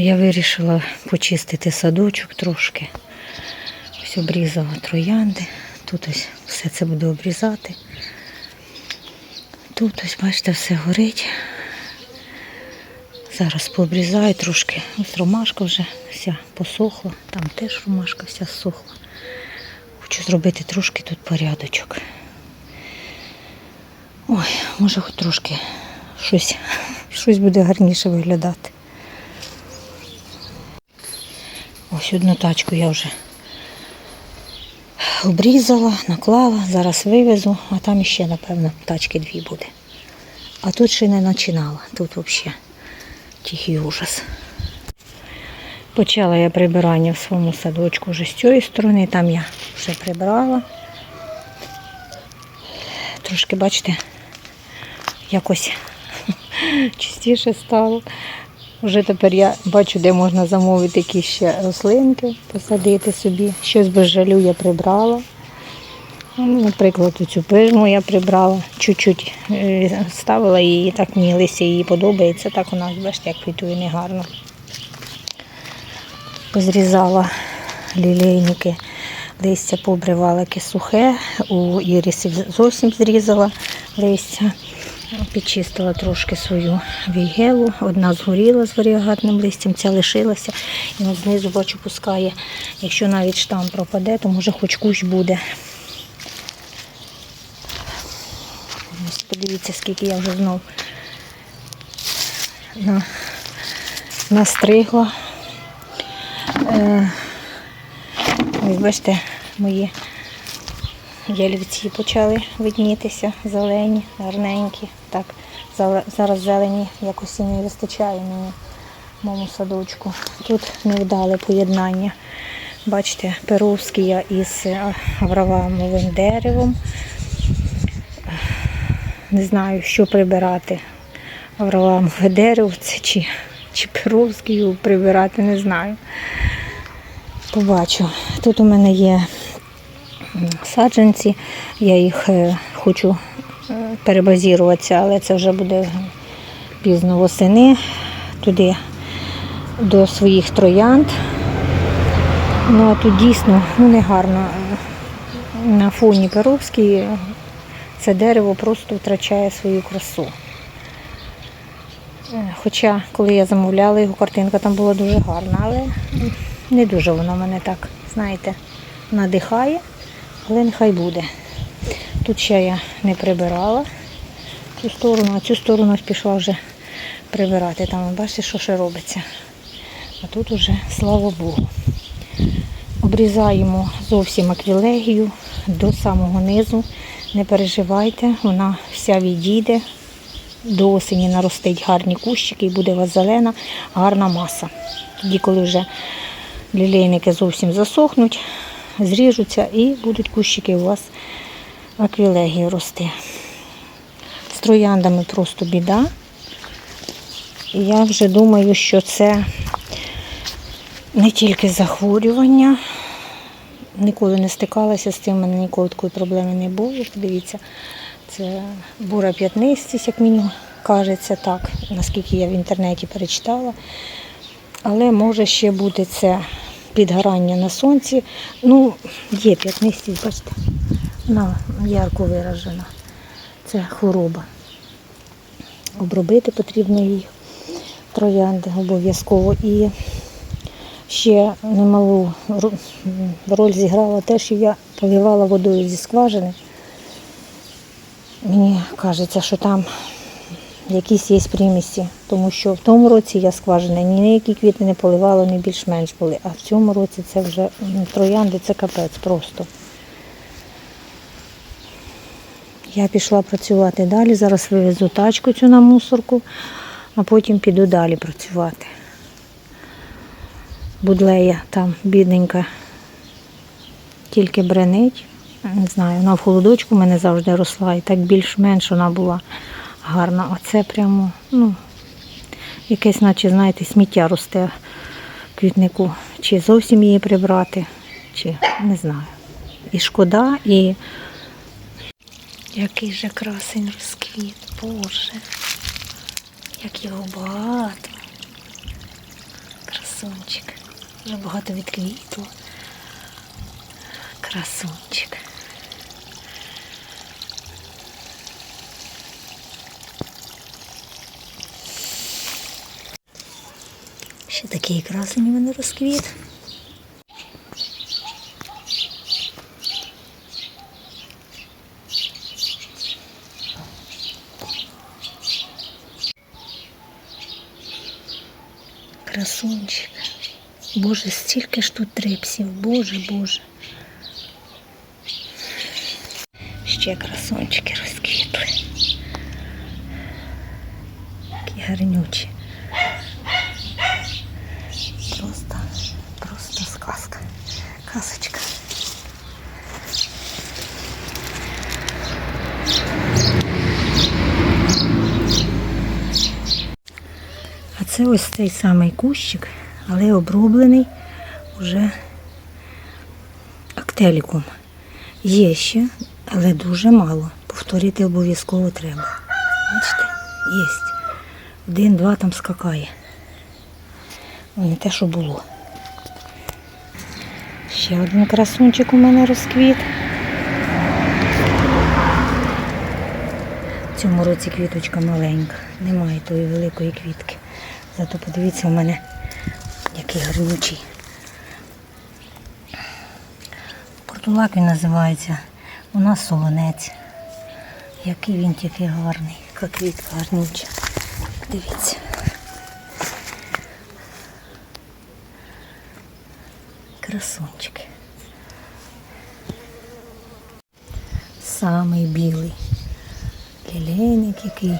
Я вирішила почистити садочок трошки. Ось обрізала троянди. Тут ось все це буду обрізати. Тут ось, бачите, все горить. Зараз пообрізаю трошки. Ось ромашка вже вся посохла. Там теж ромашка вся сохла. Хочу зробити трошки тут порядочок. Ой, може хоч трошки щось, щось буде гарніше виглядати. Ось одну тачку я вже обрізала, наклала, зараз вивезу, а там іще, напевно, тачки дві буде. А тут ще не починала. Тут взагалі тихий ужас. Почала я прибирання в своєму садочку вже з цієї сторони, там я вже прибрала. Трошки, бачите, якось чистіше стало. Вже тепер я бачу, де можна замовити якісь ще рослинки, посадити собі. Щось без жалю я прибрала. Ну, Наприклад, цю пижму я прибрала, чуть-чуть е, ставила її, так мені листя їй подобається, так вона, бачите, як квітує негарно. Позрізала лілейники, листя побривала яке сухе, у ірисів зовсім зрізала листя. Підчистила трошки свою вігелу. Одна згоріла з варіагатним листям, ця лишилася. І от знизу бачу, пускає. Якщо навіть штам пропаде, то може хоч кущ буде. Ось подивіться, скільки я вже знов на, настригла. Е, ось бачите, мої ялівці почали виднітися, зелені, гарненькі. Так, зараз зелені якось не вистачає мені моєму садочку. Тут невдале поєднання. Бачите, перовський я із е, деревом. Не знаю, що прибирати. Авраамове дерево це чи, чи перовський прибирати, не знаю. Побачу. Тут у мене є саджанці, я їх е, хочу перебазіруватися, але це вже буде пізно восени, туди до своїх троянд. Ну а тут дійсно ну, не гарно. На фоні Перовській це дерево просто втрачає свою красу. Хоча, коли я замовляла його, картинка там була дуже гарна, але не дуже вона мене так, знаєте, надихає, але нехай буде. Тут ще я не прибирала цю сторону, а цю сторону пішла вже прибирати. Там бачите, що ще робиться. А тут уже, слава Богу. Обрізаємо зовсім аквілегію до самого низу. Не переживайте, вона вся відійде. До осені наростить гарні кущики і буде у вас зелена, гарна маса. Тоді, коли вже лілейники зовсім засохнуть, зріжуться і будуть кущики у вас аквілегії рости. З трояндами просто біда. І я вже думаю, що це не тільки захворювання. Ніколи не стикалася з цим, у мене ніколи такої проблеми не було. Подивіться, це бура п'ятнистість, як мені кажеться, так, наскільки я в інтернеті перечитала. Але може ще бути це підгорання на сонці. Ну, є п'ятнистість, бачите, вона ярко виражена. Це хвороба. Обробити потрібно їх троянди обов'язково. І ще немалу роль зіграла те, що я поливала водою зі скважини. Мені кажеться, що там якісь є примісі, тому що в тому році я скважини ні на які квіти не поливала, вони більш-менш були. А в цьому році це вже троянди, це капець просто. Я пішла працювати далі. Зараз вивезу тачку цю на мусорку, а потім піду далі працювати. Будлея там бідненька, тільки бренить. Не знаю, вона в холодочку в мене завжди росла і так більш-менш вона була гарна. А це прямо, ну, якесь, наче, знаєте, сміття росте в квітнику. Чи зовсім її прибрати, чи не знаю. І шкода, і який же красень розквіт, Боже, як його багато. Красунчик. Вже багато відквітло. Красунчик. Ще такий красень у мене розквіт. Красунчик. Боже, стільки ж тут трипсів. Боже, Боже. Ще красунчики розквітли. Які гарнючі. Просто, просто сказка. Казочка. А це ось той самий кущик, але оброблений вже актеліком. Є ще, але дуже мало. Повторити обов'язково треба. Бачите? Є. Один-два там скакає. Не те, що було. Ще один красунчик у мене розквіт. В цьому році квіточка маленька, немає тої великої квітки. Зато подивіться у мене, який гарнючий. Портулак він називається. У нас солонець. Який він тільки гарний, яка квітка гарнюча. Дивіться. Красунчики. Самий білий. Лілейник який.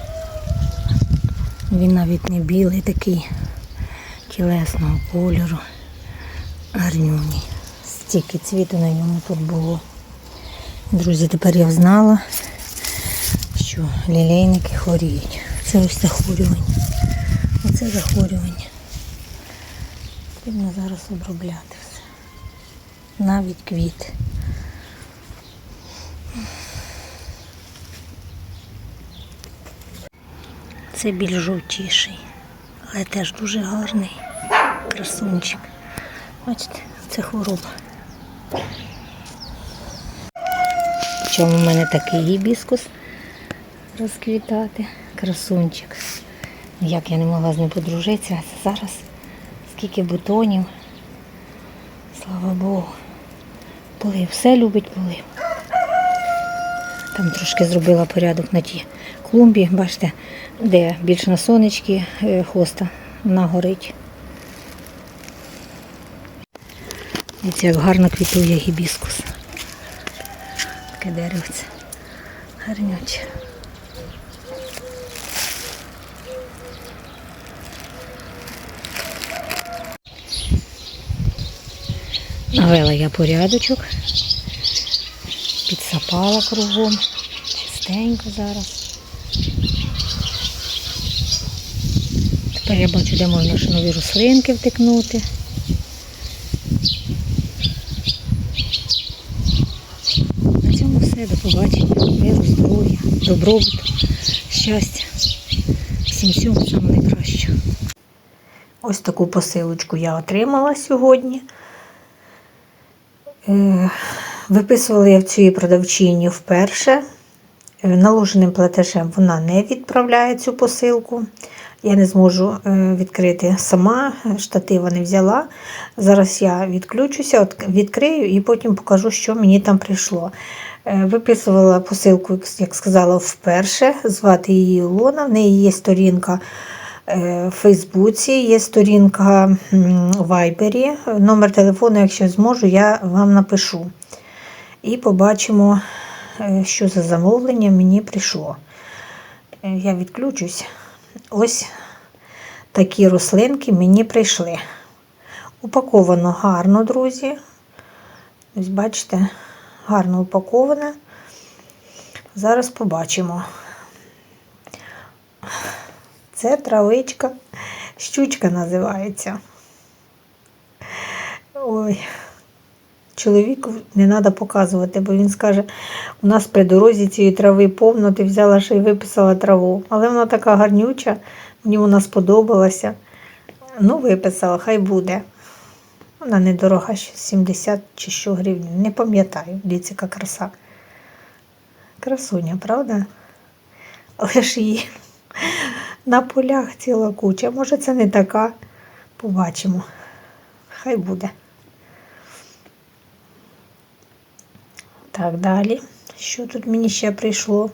Він навіть не білий, такий тілесного кольору. Гарнюний. Стільки цвіту на ньому тут було. Друзі, тепер я знала, що лілейники хворіють. Це ось захворювання. Оце захворювання. Потрібно зараз обробляти все. Навіть квіти. Це більш жовтіший, але теж дуже гарний красунчик. Бачите, це хвороба. Чому в мене такий гібіскус розквітати? Красунчик. Як я не могла з ним подружитися, а зараз скільки бутонів. Слава Богу. Полив, все любить полив. Там трошки зробила порядок на тій клумбі, бачите, де більш на сонечки е, хоста, вона горить. Дивіться, як гарно квітує гібіскус. Таке деревце. Гарнюче. Навела я порядочок, підсапала кругом, чистенько зараз. Тепер я бачу, де можна ще нові рослинки втикнути. На цьому все. До побачення. Миру, здоров'я, добробуту, щастя. Всім всього самого найкращого. Ось таку посилочку я отримала сьогодні. Е, Виписувала я в цій продавчині вперше. Е, Наложеним платежем вона не відправляє цю посилку. Я не зможу е, відкрити сама, штатива не взяла. Зараз я відключуся, відкрию і потім покажу, що мені там прийшло. Е, Виписувала посилку, як- сказала, вперше. Звати її Ілона. В неї є сторінка е, в Фейсбуці, є сторінка в Вайбері. Номер телефону, якщо зможу, я вам напишу. І побачимо, е, що за замовлення мені прийшло. Е, Я відключусь. Ось такі рослинки мені прийшли. Упаковано гарно, друзі. Ось бачите, гарно упаковане. Зараз побачимо. Це травичка, щучка називається. Ой, чоловіку не треба показувати, бо він скаже, у нас при дорозі цієї трави повно, ти взяла ще й виписала траву. Але вона така гарнюча, мені вона сподобалася. Ну, виписала, хай буде. Вона недорога, ще 70 чи що гривень. Не пам'ятаю. Дивіться, яка краса. Красуня, правда? Але ж її на полях ціла куча. Може, це не така. Побачимо. Хай буде. Так, далі. Що тут мені ще прийшло?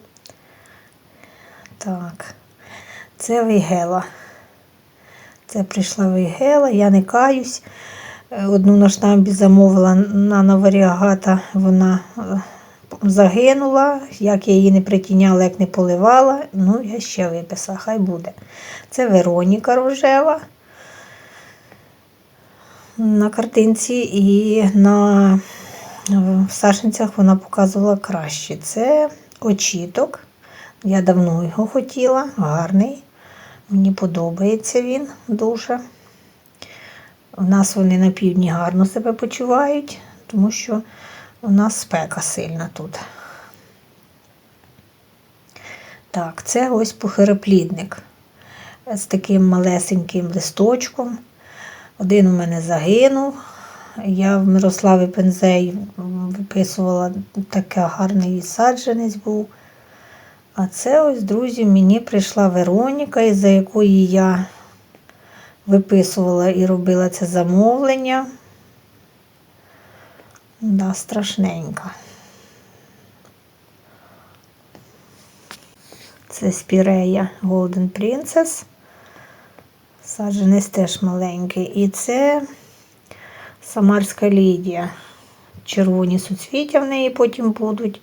Так, це вейгела. Це прийшла вейгела, я не каюсь. Е, Одну на штамбі замовила на наваріагата, вона е, загинула. Як я її не притіняла, як не поливала, ну я ще виписала, хай буде. Це Вероніка рожева на картинці і на в сашенцях вона показувала краще. Це очіток. Я давно його хотіла, гарний. Мені подобається він дуже. У нас вони на півдні гарно себе почувають, тому що у нас спека сильна тут. Так, це ось похироплідник з таким малесеньким листочком. Один у мене загинув. Я в Мирославі Пензей виписувала такий гарний саджанець був. А це ось, друзі, мені прийшла Вероніка, із-за якої я виписувала і робила це замовлення. Да, страшненька. Це спірея Golden Princess. Саджанець теж маленький. І це Самарська Лідія. Червоні суцвіття в неї потім будуть.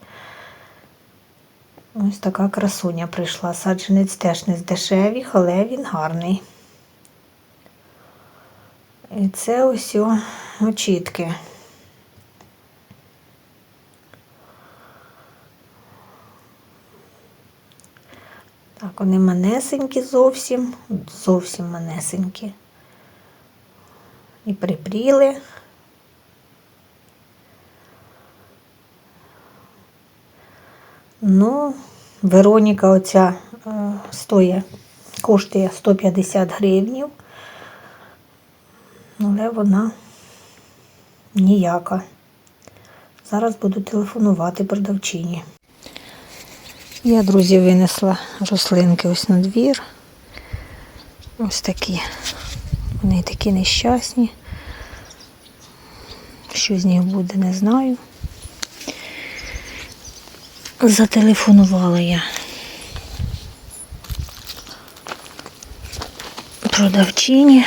Ось така красуня прийшла. Саджанець теж не з дешевих, але він гарний. І це ось очітки. Так, вони манесенькі зовсім, зовсім манесенькі. І припріли. Ну, Вероніка оця е, стоїть, коштує 150 гривнів, але вона ніяка. Зараз буду телефонувати продавчині. Я, друзі, винесла рослинки ось на двір. Ось такі. Вони такі нещасні. Що з них буде, не знаю. Зателефонувала я продавчині.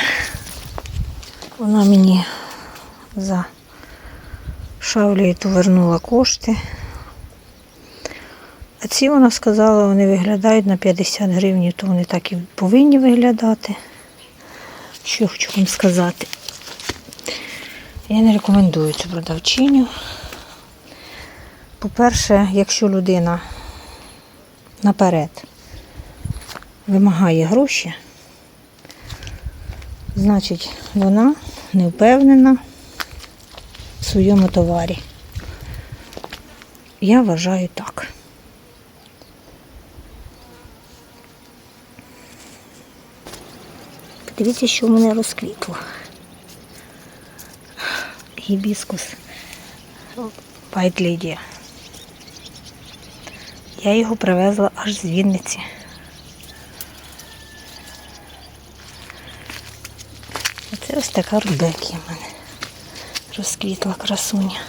Вона мені за шавлею вернула кошти. А ці вона сказала, вони виглядають на 50 гривень, то вони так і повинні виглядати. Що хочу вам сказати. Я не рекомендую цю продавчиню. По-перше, якщо людина наперед вимагає гроші, значить вона не впевнена в своєму товарі. Я вважаю так. Подивіться, що в мене розквітло. Гібіскус Lady. Я його привезла аж з Вінниці. Оце ось така рудекія в мене. Розквітла красуня.